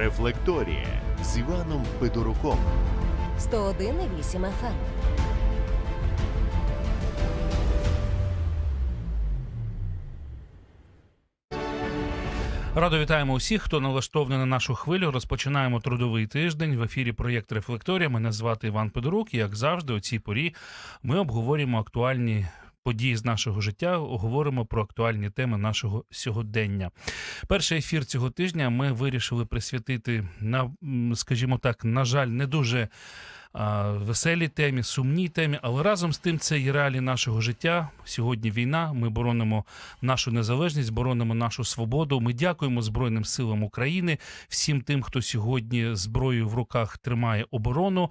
Рефлекторія з Іваном Федоруком. 101,8 FM. Радо вітаємо усіх, хто налаштований на нашу хвилю. Розпочинаємо трудовий тиждень в ефірі проєкт Рефлекторія. Мене звати Іван Педорук. Як завжди, у цій порі ми обговорюємо актуальні. Події з нашого життя говоримо про актуальні теми нашого сьогодення. Перший ефір цього тижня ми вирішили присвятити на, скажімо так, на жаль, не дуже веселій темі, сумній темі, але разом з тим це і реалії нашого життя. Сьогодні війна. Ми боронимо нашу незалежність, боронимо нашу свободу. Ми дякуємо Збройним силам України, всім тим, хто сьогодні зброєю в руках тримає оборону.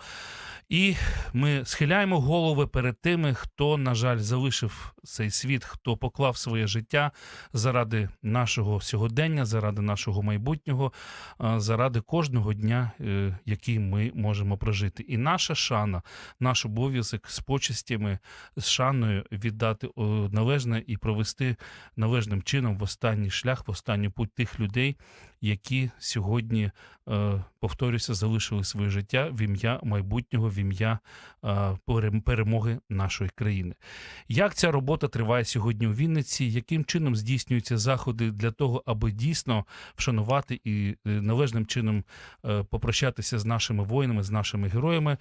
І ми схиляємо голови перед тими, хто, на жаль, залишив цей світ, хто поклав своє життя заради нашого сьогодення, заради нашого майбутнього, заради кожного дня, е, який ми можемо прожити. І наша шана, наш обов'язок з почестями, з шаною віддати належне і провести належним чином в останній шлях, в останню путь тих людей, які сьогодні, е, повторюся, залишили своє життя в ім'я майбутнього, в ім'я е, перемоги нашої країни. Як ця робота триває сьогодні у Вінниці? Яким чином здійснюються заходи для того, аби дійсно вшанувати і е, належним чином попрощатися з нашими воїнами, з нашими героями?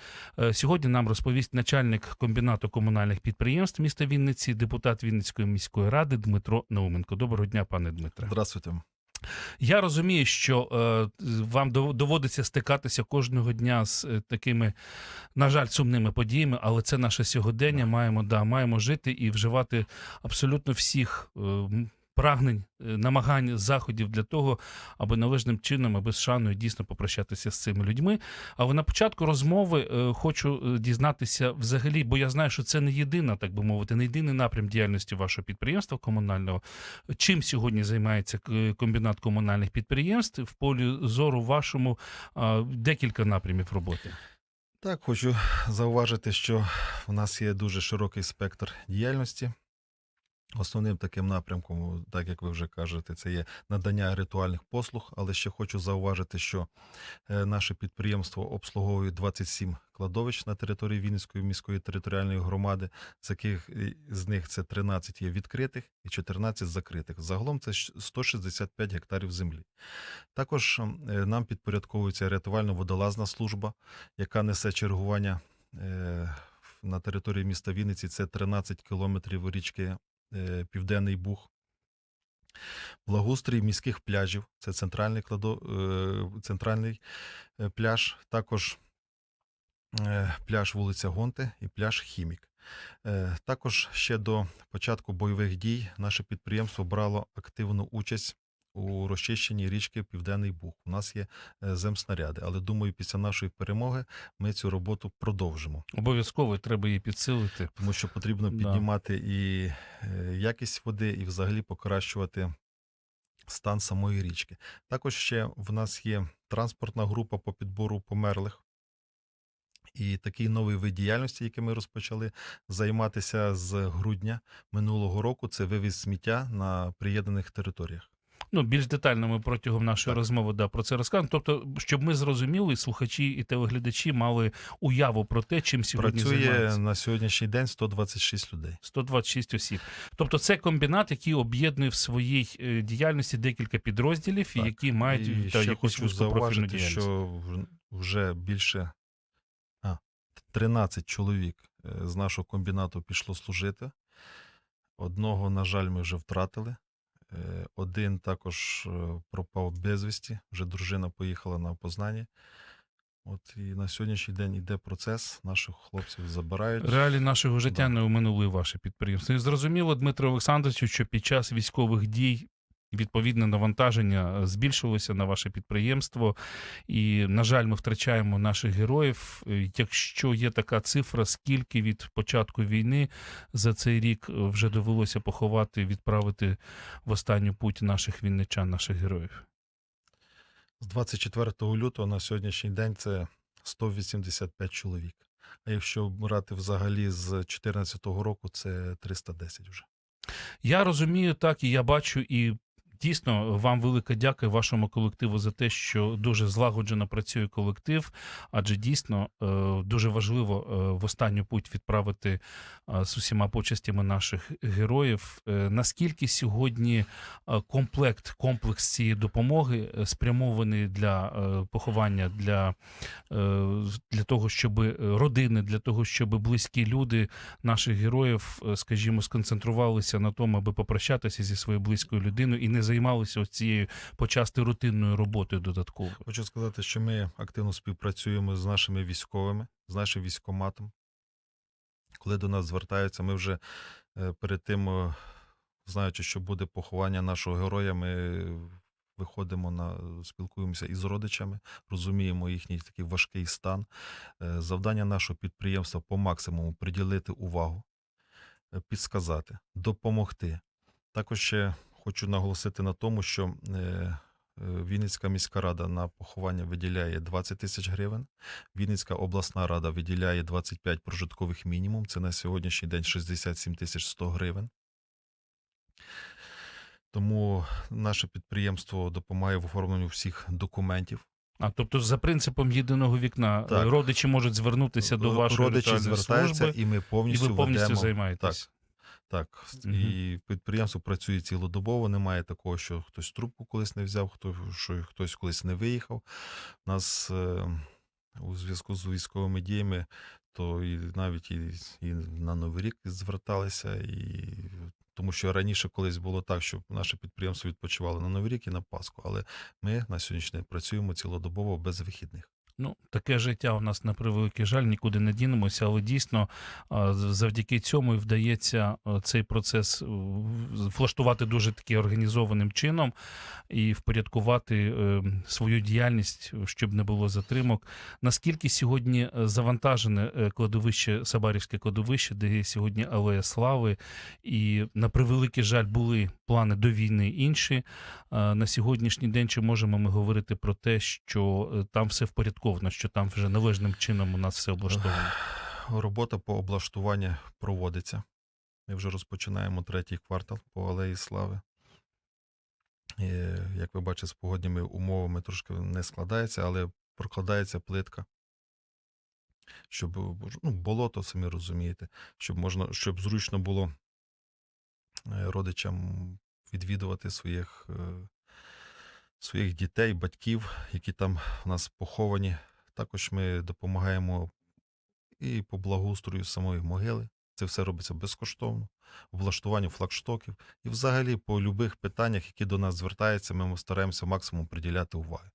Сьогодні нам розповість начальник комбінату комунальних підприємств міста Вінниці, депутат Вінницької міської ради Дмитро Науменко. Доброго дня, пане Дмитре. Здравствуйте. Я розумію, що е, вам доводиться стикатися кожного дня з е, такими, на жаль, сумними подіями, але це наше сьогодення. Маємо да, маємо жити і вживати абсолютно всіх е, прагнень, е, намагань, заходів для того, аби належним чином, аби з шаною дійсно попрощатися з цими людьми. Але на початку розмови е, хочу е, дізнатися взагалі, бо я знаю, що це не єдина, так би мовити, не єдиний напрям діяльності вашого підприємства комунального. Чим сьогодні займається комбінат комунальних підприємств в полі зору вашому декілька напрямів роботи? Так, хочу зауважити, що в нас є дуже широкий спектр діяльності. Основним таким напрямком, так як ви вже кажете, це є надання ритуальних послуг, але ще хочу зауважити, що е, наше підприємство обслуговує 27 кладовищ на території Вінницької міської територіальної громади, з яких е, з них це 13 є відкритих і 14 закритих. Загалом це 165 гектарів землі. Також е, нам підпорядковується рятувально-водолазна служба, яка несе чергування на території міста Вінниці. Це 13 кілометрів річки Південний Буг. Благоустрій міських пляжів. Це центральний, кладо, е, центральний е, пляж. Також е, пляж вулиця Гонте і пляж Хімік. Е, Також ще до початку бойових дій наше підприємство брало активну участь у розчищенні річки Південний Буг. У нас є е, земснаряди, але думаю, після нашої перемоги ми цю роботу продовжимо, Обов'язково треба її підсилити. тому що потрібно Да. піднімати і е, якість води, і взагалі покращувати стан самої річки. Також ще в нас є транспортна група по підбору померлих. І такий новий вид діяльності, який ми розпочали займатися з грудня минулого року, це вивіз сміття на приєднаних територіях. Ну, більш детально ми протягом нашої Так. розмови да, про це розкажемо. Тобто, щоб ми зрозуміли, слухачі і телеглядачі мали уяву про те, чим сьогодні Працює займаються. на сьогоднішній день 126 людей. 126 осіб. Тобто, це комбінат, який об'єднує в своїй е, діяльності декілька підрозділів, Так. які мають І та, ще якусь хочу зауважити, діяльність. що вже більше а, 13 чоловік е, з нашого комбінату пішло служити. Одного, на жаль, ми вже втратили. Е, Один також е, пропав безвісті. Вже дружина поїхала на опознання. От і на сьогоднішній день йде процес. Наших хлопців забирають. Реалі нашого життя Да. не оминули ваше підприємство. І зрозуміло, Дмитро Олександровичу, що під час військових дій відповідне навантаження е, збільшилося на ваше підприємство. І, на жаль, ми втрачаємо наших героїв. Е, Якщо є така цифра, скільки від початку війни за цей рік е, вже довелося поховати, відправити в останню путь наших вінничан, наших героїв. З 24 лютого на сьогоднішній день це 185 чоловік. А якщо брати взагалі з 2014 року, це 310 вже. Я розумію так, і я бачу, і Дійсно, вам велика дяка вашому колективу за те, що дуже злагоджено працює колектив, адже дійсно е, дуже важливо е, в останню путь відправити е, з усіма почестями наших героїв. Наскільки сьогодні комплект, комплекс цієї допомоги спрямований для поховання, для, для того, щоб родини, для того, щоб близькі люди наших героїв, скажімо, сконцентрувалися на тому, аби попрощатися зі своєю близькою людиною і не займалися цією почасти рутинною роботою додатково. Хочу сказати, що ми активно співпрацюємо з нашими військовими, з нашим військоматом. Коли до нас звертаються, ми вже е, перед тим, е, знаючи, що буде поховання нашого героя, ми виходимо на спілкуємося із родичами, розуміємо їхній такий важкий стан. Е, Завдання нашого підприємства по максимуму приділити увагу, підсказати, допомогти. Також ще хочу наголосити на тому, що е, е, Вінницька міська рада на поховання виділяє 20 тисяч гривень. Вінницька обласна рада виділяє 25 прожиткових мінімум. Це на сьогоднішній день 67 тисяч 100 гривень. Тому наше підприємство допомагає в оформленню всіх документів. А тобто, за принципом єдиного вікна, Так. родичі можуть звернутися до вашої Родичі звертаються, служби, і ми і повністю ви повністю ведемо. займаєтесь. Так, Мгм. і підприємство працює цілодобово. Немає такого, що хтось трубку колись не взяв, хто що хтось колись не виїхав. У нас е, у зв'язку з військовими діями, то і навіть і, і на Новий рік зверталися, і тому що раніше колись було так, що наше підприємство відпочивало на Новий рік і на Пасху. Але ми на сьогоднішній день працюємо цілодобово без вихідних. Ну, таке життя у нас на превеликий жаль, нікуди не дінемося, але дійсно завдяки цьому і вдається цей процес е, влаштувати дуже таки організованим чином і впорядкувати е, свою діяльність, щоб не було затримок. Наскільки сьогодні е, завантажене кладовище, Сабарівське кладовище, де є сьогодні Алея Слави, і на превеликий жаль були плани до війни інші. На сьогоднішній день чи можемо ми говорити про те, що там все впорядковано, що там вже належним чином у нас все облаштовано? Робота по облаштуванню проводиться. Ми вже розпочинаємо третій квартал по Алеї Слави. І, як ви бачите, з погодніми умовами трошки не складається, але прокладається плитка. Щоб ну, болото, самі розумієте, щоб можна, щоб зручно було е, родичам відвідувати своїх, е, своїх дітей, батьків, які там у нас поховані. Також ми допомагаємо і по благоустрою самої могили. Це все робиться безкоштовно, облаштуванню флагштоків. І взагалі по любих питаннях, які до нас звертаються, ми стараємося максимум приділяти уваги.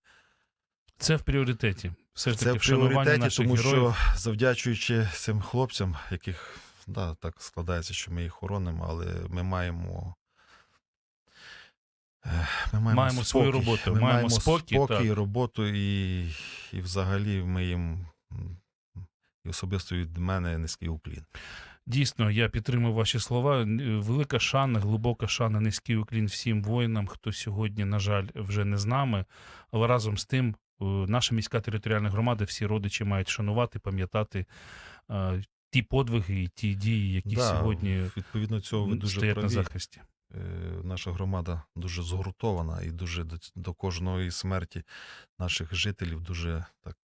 Це в пріоритеті. Все ж Це в пріоритеті, наших тому героїв. що завдячуючи цим хлопцям, яких да, так складається, що ми їх хоронимо, але ми маємо. Ми маємо, Маємо свою роботу, Ми маємо спокій, так. роботу, і, і взагалі ми їм і особисто від мене низький уклін. Дійсно, я підтримую ваші слова. Велика шана, глибока шана, низький уклін всім воїнам, хто сьогодні, на жаль, вже не з нами. Але разом з тим, е, наша міська територіальна громада, всі родичі мають шанувати, пам'ятати е, ті подвиги і ті дії, які Да, сьогодні відповідно цього ви дуже стоять на захисті. Е, наша громада дуже згуртована і дуже до, до кожної смерті наших жителів дуже так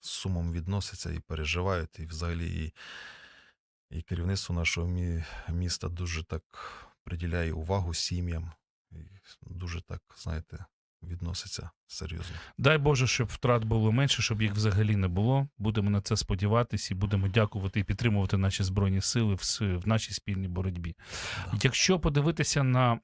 з сумом відносяться і переживають. І взагалі і, і керівництво нашого мі, міста дуже так приділяє увагу сім'ям. І дуже так, знаєте, відноситься серйозно. Дай Боже, щоб втрат було менше, щоб їх взагалі не було. Будемо на це сподіватися і будемо дякувати і підтримувати наші збройні сили в, в нашій спільній боротьбі. Да. Якщо подивитися на.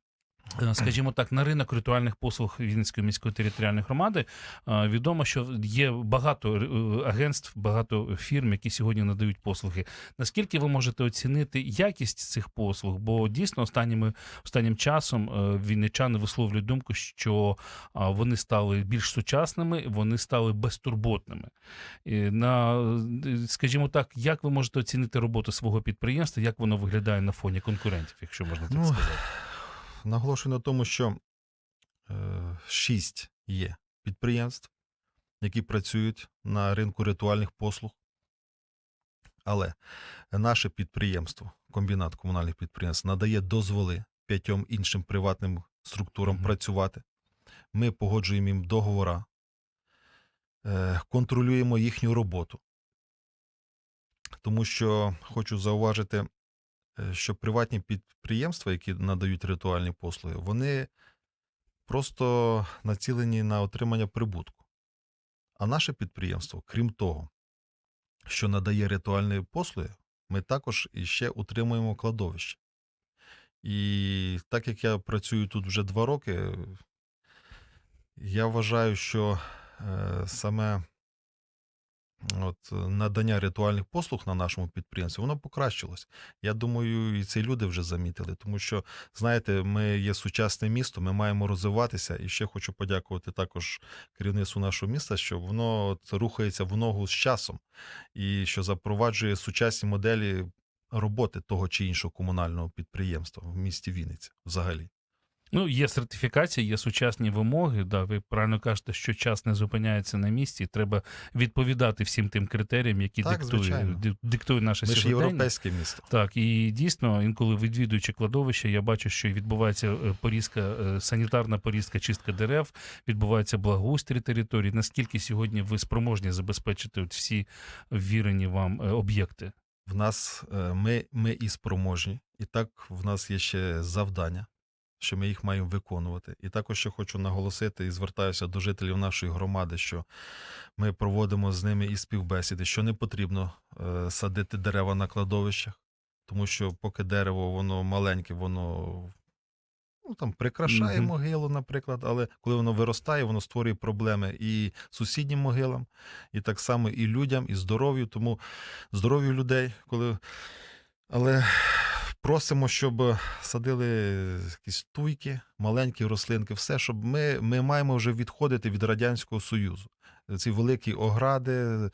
Е, Скажімо так, на ринок ритуальних послуг Вінницької міської територіальної громади е, відомо, що є багато е, агентств, багато фірм, які сьогодні надають послуги. Наскільки ви можете оцінити якість цих послуг? Бо дійсно останніми останнім часом вінничани висловлюють думку, що вони стали більш сучасними, вони стали безтурботними. І на, скажімо так, як ви можете оцінити роботу свого підприємства, як воно виглядає на фоні конкурентів, якщо можна так Ну, сказати? Наголошую на тому, що е, шість є підприємств, які працюють на ринку ритуальних послуг. Але наше підприємство, комбінат комунальних підприємств, надає дозволи п'ятьом іншим приватним структурам Мгм. працювати. Ми погоджуємо їм договора, е, контролюємо їхню роботу. Тому що хочу зауважити, що приватні підприємства, які надають ритуальні послуги, вони просто націлені на отримання прибутку. А наше підприємство, крім того, що надає ритуальні послуги, ми також іще утримуємо кладовище. І так як я працюю тут вже два роки, я вважаю, що е, саме от, е, надання ритуальних послуг на нашому підприємстві, воно покращилось. Я думаю, і це люди вже замітили, тому що, знаєте, ми є сучасне місто, ми маємо розвиватися. І ще хочу подякувати також керівництву нашого міста, що воно от, рухається в ногу з часом і що запроваджує сучасні моделі роботи того чи іншого комунального підприємства в місті Вінниця взагалі. Ну, є сертифікація, є сучасні вимоги. Да, ви правильно кажете, що час не зупиняється на місці. і Треба відповідати всім тим критеріям, які Так, диктує, диктує наше Ми ж європейське місто. Так, і дійсно, інколи відвідуючи кладовище, я бачу, що відбувається е, порізка, е, санітарна порізка, чистка дерев, відбувається благоустрій території. Наскільки сьогодні ви спроможні забезпечити от всі ввірені вам е, об'єкти? В нас ми, ми і спроможні, і так в нас є ще завдання, що ми їх маємо виконувати. І також ще хочу наголосити і звертаюся до жителів нашої громади, що ми проводимо з ними і співбесіди, що не потрібно е, садити дерева на кладовищах, тому що поки дерево воно маленьке, воно ну, там прикрашає Мгм. могилу, наприклад, але коли воно виростає, воно створює проблеми і сусіднім могилам, і так само і людям, і здоров'ю. Тому здоров'ю людей, коли. Але просимо, щоб садили якісь туйки, маленькі рослинки, все, щоб ми, ми маємо вже відходити від Радянського Союзу. Ці великі огради,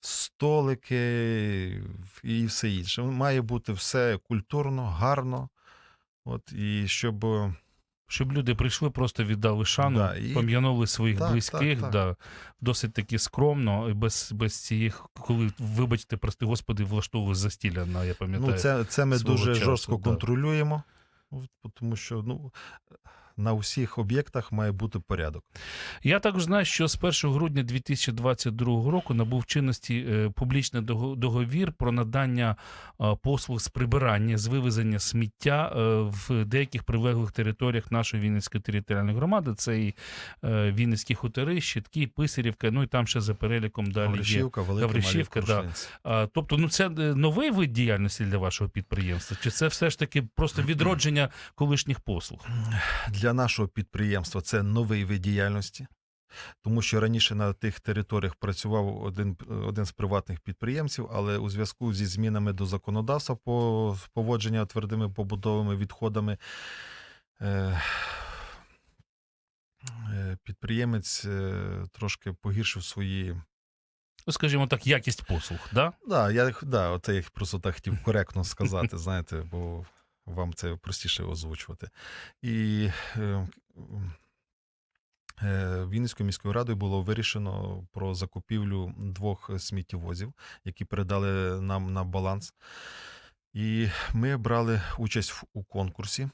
столики і все інше. Має бути все культурно, гарно. От, і щоб Щоб люди прийшли, просто віддали шану, Да, і- пом'янули своїх Так, близьких, так, так. Да, досить таки скромно, і без, без цих, коли, вибачте, прости господи, влаштовували застілля на, я пам'ятаю. Ну, це, це ми дуже часу, жорстко да. контролюємо, тому що ну, на усіх об'єктах має бути порядок. Я також знаю, що з 1 грудня 2022 року набув чинності е, публічний дого- договір про надання е, послуг з прибирання, з вивезення сміття е, в деяких прилеглих територіях нашої Вінницької територіальної громади. Це і Вінницькі хутори, Щитки, Писарівка, ну і там ще за переліком далі є. Гавришівка, велика Гавришівка, да. Тобто, ну це новий вид діяльності для вашого підприємства? Чи це все ж таки просто відродження колишніх послуг? Для нашого підприємства це новий вид діяльності, тому що раніше на тих територіях працював один, один з приватних підприємців, але у зв'язку зі змінами до законодавства по поводження твердими побутовими відходами. Е, е, Підприємець е, трошки погіршив свої Ну, скажімо так, якість послуг, да? Да, я да, оце я просто так хотів коректно сказати, знаєте, бо вам це простіше озвучувати. І е, е, Вінницькою міською радою було вирішено про закупівлю двох сміттєвозів, які передали нам на баланс. І ми брали участь у конкурсі.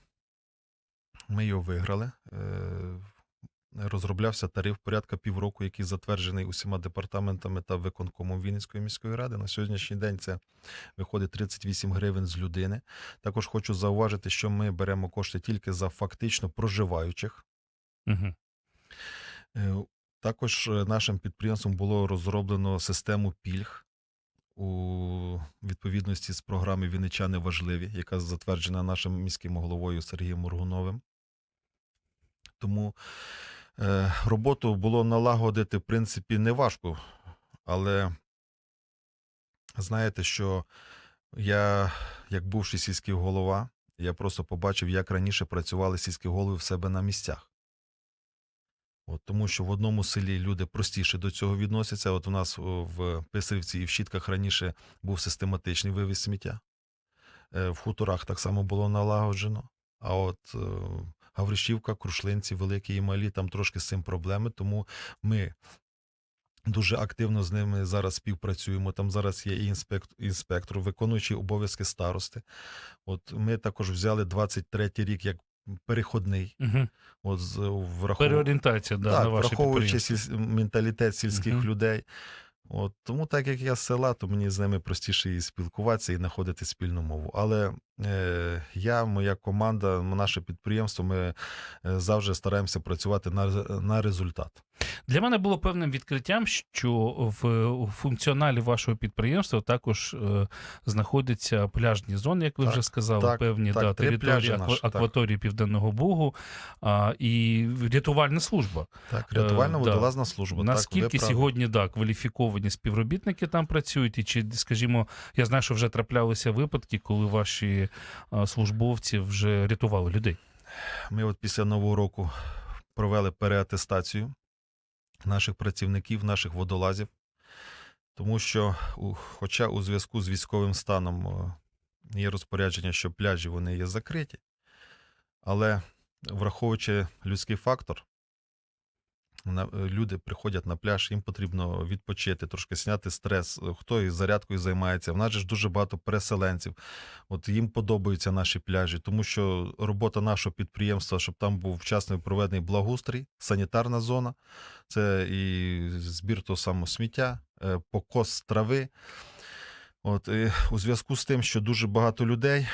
Ми його виграли. Розроблявся тариф порядка півроку, який затверджений усіма департаментами та виконкомом Вінницької міської ради. На сьогоднішній день це виходить 38 гривень з людини. Також хочу зауважити, що ми беремо кошти тільки за фактично проживаючих. Угу. Також е, нашим підприємством було розроблено систему пільг у відповідності з програми Вінничани важливі, яка затверджена нашим міським головою Сергієм Моргуновим. Тому роботу було налагодити, в принципі, неважко. Але знаєте, що я, як бувший сільський голова, я просто побачив, як раніше працювали сільські голови в себе на місцях. От, тому що в одному селі люди простіше до цього відносяться. От у нас в Писарівці і в Щітках раніше був систематичний вивіз сміття. Е, В хуторах так само було налагоджено. А от е, Гавришівка, Крушлинці, великі і малі, там трошки з цим проблеми. Тому ми дуже активно з ними зараз співпрацюємо. Там зараз є і інспектор, інспектор виконуючий обов'язки старости. От ми також взяли 23-й рік як переходний. Угу. От, з- врахов... Переорієнтація да, так, на враховуючи сіль... менталітет сільських Мгм. людей. От, тому, так як я з села, то мені з ними простіше і спілкуватися і знаходити спільну мову. Але я, моя команда, наше підприємство, ми е, завжди стараємося працювати на, на результат. Для мене було певним відкриттям, що в функціоналі вашого підприємства також е, знаходяться пляжні зони, як ви Так, вже сказали, так, певні так, да, території аква- наші, так. акваторії Південного Бугу а, і рятувальна служба. Так, Е, рятувальна да. водолазна служба. Наскільки праві. сьогодні да, кваліфіковані співробітники там працюють, і чи, скажімо, я знаю, що вже траплялися випадки, коли ваші службовці вже рятували людей. Ми от після Нового року провели переатестацію наших працівників, наших водолазів, тому що, хоча у зв'язку з військовим станом є розпорядження, що пляжі вони є закриті, але враховуючи людський фактор, на- е, люди приходять на пляж, їм потрібно відпочити, трошки зняти стрес. Хто із зарядкою займається. В нас же ж дуже багато переселенців. От їм подобаються наші пляжі, тому що робота нашого підприємства, щоб там був вчасно проведений благоустрій, санітарна зона, це і збір того самого сміття, е, покос трави. От, і у зв'язку з тим, що дуже багато людей.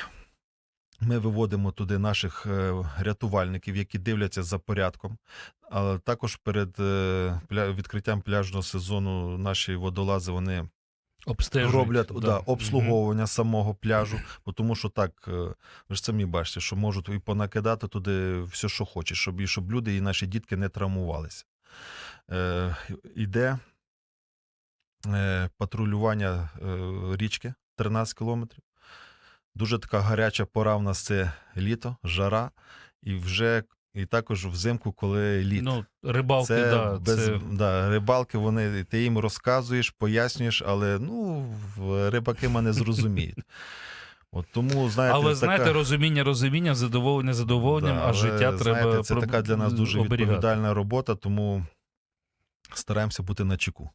Ми виводимо туди наших е, рятувальників, які дивляться за порядком. Але також перед е, відкриттям пляжного сезону наші водолази вони Обстежують. роблять да. обслуговування самого пляжу, тому що так, е, ви ж самі бачите, що можуть і понакидати туди все, що хочеш, щоб, і щоб люди і наші дітки не травмувалися. Е, іде е, патрулювання е, річки 13 кілометрів. Дуже така гаряча пора в нас це літо, жара, і вже і також взимку, коли літ. Ну, рибалки, Це да, без це да, рибалки, вони ти їм розказуєш, пояснюєш, але ну рибаки мене зрозуміють. От тому знаєте, Але знаєте, така, розуміння, розуміння, задоволення, задоволенням, да, а але, життя треба це проб- така для нас дуже оберігати. відповідальна робота, тому стараємося бути на чеку.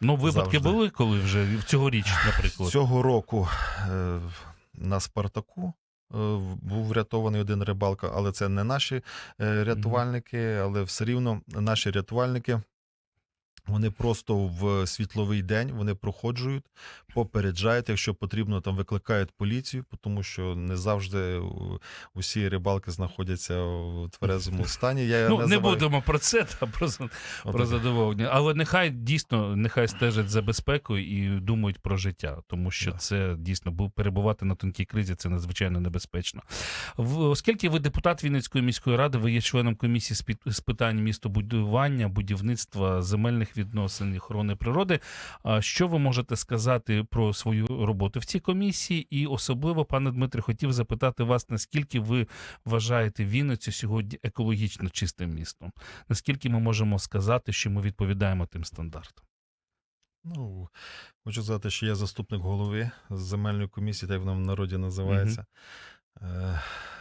Ну, випадки завжди. були, коли вже цьогоріч, наприклад. Цього року е, на Спартаку е, був врятований один рибалка, але це не наші е, рятувальники, але все рівно наші рятувальники. Вони просто в світловий день вони проходжують, попереджають, якщо потрібно, там викликають поліцію, тому що не завжди е, усі рибалки знаходяться в тверезому стані. Я Ну, не будемо про це, та про, про задоволення. Але нехай дійсно нехай стежать за безпекою і думають про життя, тому що Да. це дійсно бу- перебувати на тонкій кризі це надзвичайно небезпечно. В, оскільки ви депутат Вінницької міської ради, ви є членом комісії з, під, з питань містобудування, будівництва, земельних відносин, і охорони природи. Що ви можете сказати про свою роботу в цій комісії? І особливо, пане Дмитре, хотів запитати вас, наскільки ви вважаєте Вінницю сьогодні екологічно чистим містом? Наскільки ми можемо сказати, що ми відповідаємо тим стандартам? Ну, хочу сказати, що я заступник голови земельної комісії, так вона в народі називається. Е,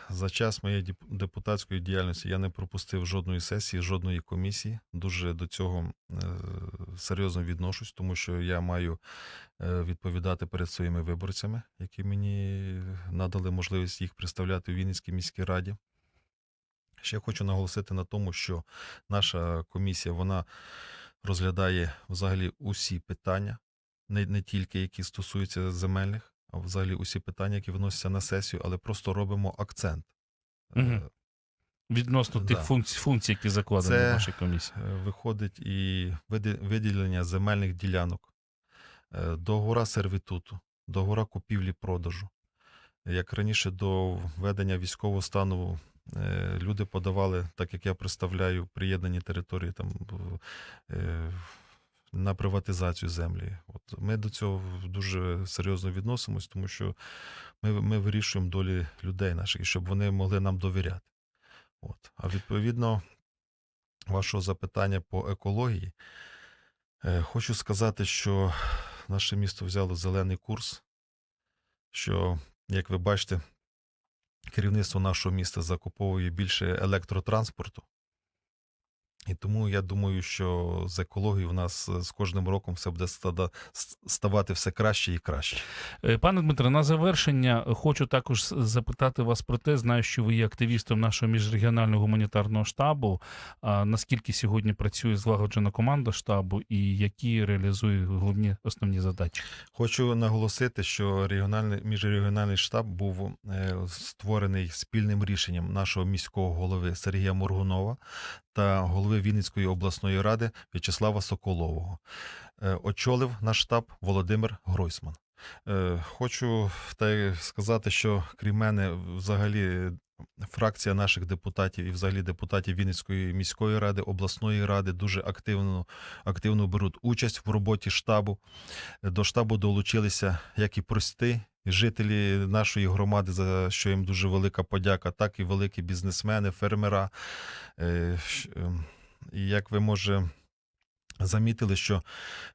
За час моєї депутатської діяльності я не пропустив жодної сесії, жодної комісії. Дуже до цього е, серйозно відношусь, тому що я маю е, відповідати перед своїми виборцями, які мені надали можливість їх представляти у Вінницькій міській раді. Ще хочу наголосити на тому, що наша комісія вона розглядає взагалі усі питання, не, не тільки які стосуються земельних, взагалі усі питання, які виносяться на сесію, але просто робимо акцент. Е, Відносно тих Да. функцій, функцій, які закладені Це- в вашій комісії. е, Виходить і виділення земельних ділянок, е, договора сервітуту, договора купівлі-продажу. Як раніше до введення військового стану люди подавали, так як я представляю приєднані території там на приватизацію землі. От ми до цього дуже серйозно відносимось, тому що ми, ми вирішуємо долі людей наших, щоб вони могли нам довіряти. От. А відповідно, вашого запитання по екології, е, хочу сказати, що наше місто взяло зелений курс, що, як ви бачите, керівництво нашого міста закуповує більше електротранспорту. І тому я думаю, що з екологією в нас е, з кожним роком все буде ставати все краще і краще. Е, Пане Дмитре, на завершення хочу також запитати вас про те. Знаю, що ви є активістом нашого міжрегіонального гуманітарного штабу. А наскільки сьогодні працює злагоджена команда штабу і які реалізує головні основні задачі? Хочу наголосити, що регіональний міжрегіональний штаб був е, створений спільним рішенням нашого міського голови Сергія Моргунова та голови Вінницької обласної ради В'ячеслава Соколового. Е, Очолив наш штаб Володимир Гройсман. Е, Хочу сказати, що крім мене, взагалі, фракція наших депутатів і взагалі депутатів Вінницької міської ради, обласної ради дуже активно, активно беруть участь в роботі штабу. До штабу долучилися як і прості жителі нашої громади, за що їм дуже велика подяка, так і великі бізнесмени, фермера. Е, І як ви може. Замітили, що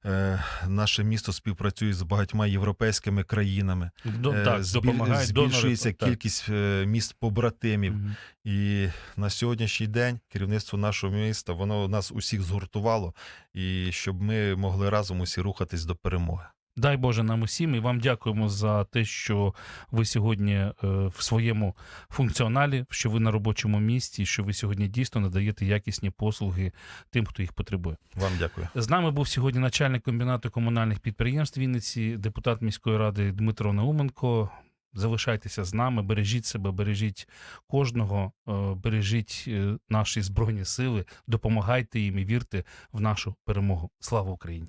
е, наше місто співпрацює з багатьма європейськими країнами. До, Е, так, збіль- допомагає, збільшується донори. Кількість так. міст побратимів. Угу. І на сьогоднішній день керівництво нашого міста воно нас усіх згуртувало, і щоб ми могли разом усі рухатись до перемоги. Дай Боже нам усім і вам дякуємо за те, що ви сьогодні е, в своєму функціоналі, що ви на робочому місці, що ви сьогодні дійсно надаєте якісні послуги тим, хто їх потребує. Вам дякую. З нами був сьогодні начальник комбінату комунальних підприємств Вінниці, депутат міської ради Дмитро Науменко. Залишайтеся з нами, бережіть себе, бережіть кожного, е, бережіть е, наші збройні сили, допомагайте їм і вірте в нашу перемогу. Слава Україні!